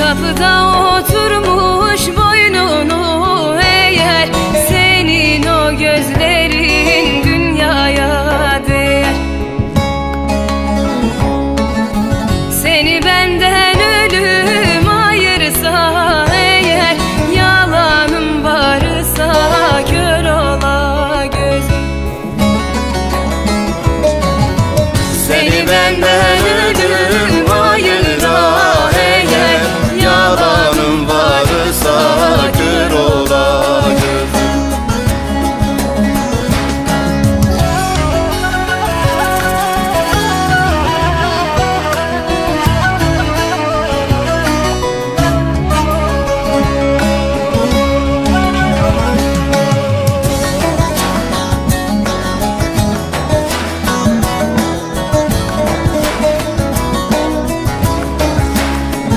Kapıda oturmuş boynunu eğer Senin o gözlerin dünyaya değer. Seni benden ölüm ayırsa eğer Yalanım varsa kör ola gözüm Seni benden ölüm